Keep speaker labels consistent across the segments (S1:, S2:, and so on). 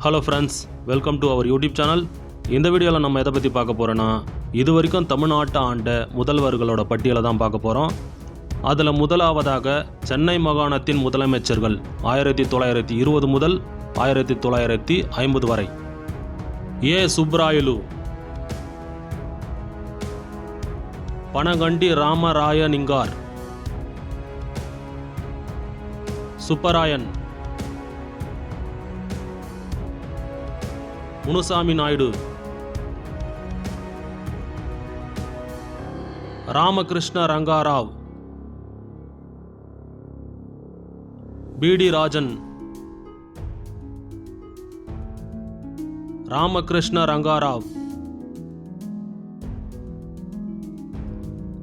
S1: Hello friends welcome to our YouTube channel இந்த வீடியோவில் நம்ம எதை பற்றி பார்க்க போகிறோன்னா இது வரைக்கும் தமிழ்நாட்டை ஆண்ட முதல்வர்களோட பட்டியலை தான் பார்க்க போகிறோம் அதில் முதலாவதாக சென்னை மாகாணத்தின் முதலமைச்சர்கள் ஆயிரத்தி தொள்ளாயிரத்தி இருபது முதல் ஆயிரத்தி தொள்ளாயிரத்தி ஐம்பது வரை. ஏ. சுப்ராயலு பனகண்டி ராமராயனிங்கார். சுப்பராயன். முனுசாமி நாயுடு. ராமகிருஷ்ண ரங்காராவ். பிடி ராஜன். ராமகிருஷ்ண ரங்காராவ்.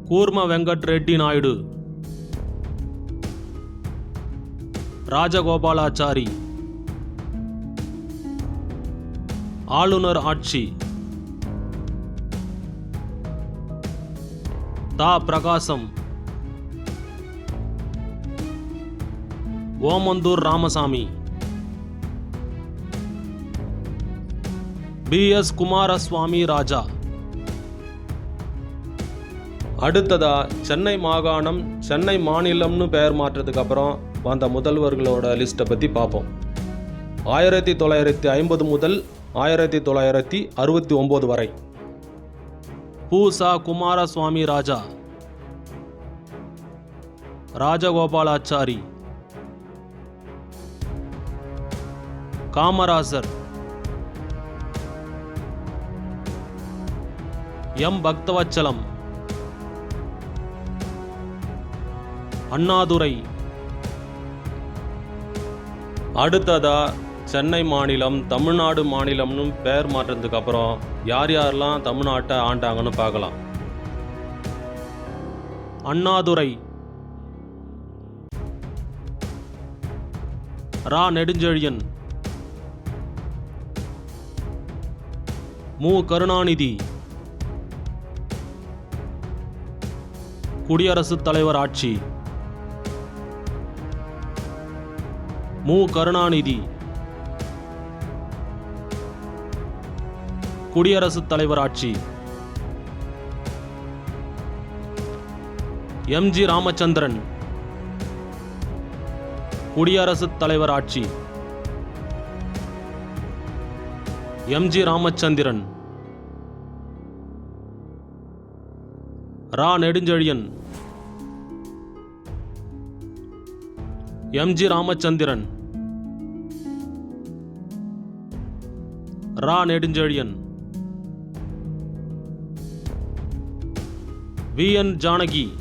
S1: கூர்ம வெங்கட் ரெட்டி நாயுடு. ராஜகோபாலாச்சாரி. ஆளுநர் ஆட்சி. தா. பிரகாசம். ஓமந்தூர் ராமசாமி. பி. எஸ். குமாரசுவாமி ராஜா. அடுத்ததா சென்னை மாகாணம் சென்னை மாநிலம்னு பெயர் மாற்றத்துக்கு அப்புறம் வந்த முதல்வர்களோட லிஸ்ட்டை பற்றி பார்ப்போம் ஆயிரத்தி தொள்ளாயிரத்தி ஐம்பது முதல் ஆயிரத்தி தொள்ளாயிரத்தி அறுபத்தி ஒம்பது வரை. பூசா குமாரசுவாமி ராஜா. ராஜகோபாலாச்சாரி. காமராசர். எம். பக்தவச்சலம். அண்ணாதுரை. அடுத்ததா சென்னை மாநிலம் தமிழ்நாடு மாநிலம்னு பெயர் மாற்றத்துக்கு அப்புறம் யார் யாரெல்லாம் தமிழ்நாட்டை ஆண்டாங்கன்னு பார்க்கலாம். அண்ணாதுரை. ரா. நெடுஞ்செழியன். மு. கருணாநிதி. குடியரசுத் தலைவர் ஆட்சி. மு. கருணாநிதி. குடியரசுத் தலைவர் ஆட்சி. எம்ஜி ராமச்சந்திரன். குடியரசுத் தலைவர் ஆட்சி. எம்ஜி ராமச்சந்திரன். ரா. நெடுஞ்செழியன். எம்ஜி ராமச்சந்திரன். ரா. நெடுஞ்செழியன். V N Janaki.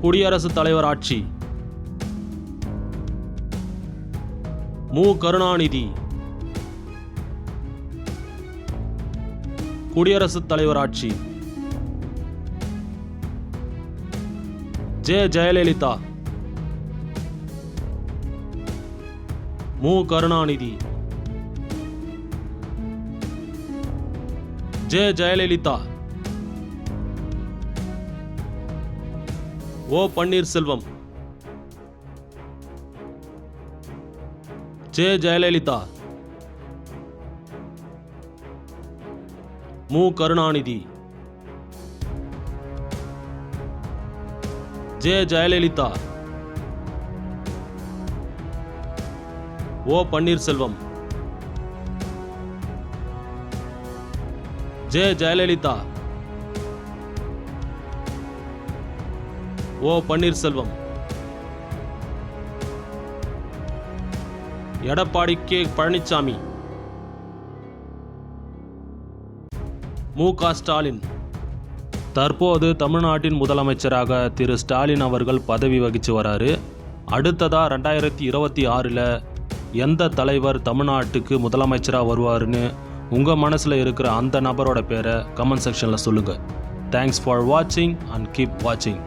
S1: குடியரசுத் தலைவர் ஆட்சி. மு. கருணாநிதி. குடியரசுத் தலைவர் ஆட்சி. ஜே. ஜெயலலிதா. மு. Karunanidhi. J Jayalalithaa. O Panneerselvam. J Jayalalithaa. மு. Karunanidhi. J Jayalalithaa. O Panneerselvam. J Jayalalithaa. O Panneerselvam. Edappadi K Palaniswami மு க ஸ்டாலின். தற்போது தமிழ்நாட்டின் முதலமைச்சராக திரு ஸ்டாலின் அவர்கள் பதவி வகித்து வராரு. அடுத்ததாக ரெண்டாயிரத்தி இருபத்தி ஆறில் எந்த தலைவர் தமிழ்நாட்டுக்கு முதலமைச்சராக வருவாருன்னு உங்கள் மனசில் இருக்கிற அந்த நபரோட பேரை கமெண்ட் செக்ஷனில் சொல்லுங்கள் தேங்க்ஸ் ஃபார் வாட்சிங் அண்ட் கீப் வாட்சிங்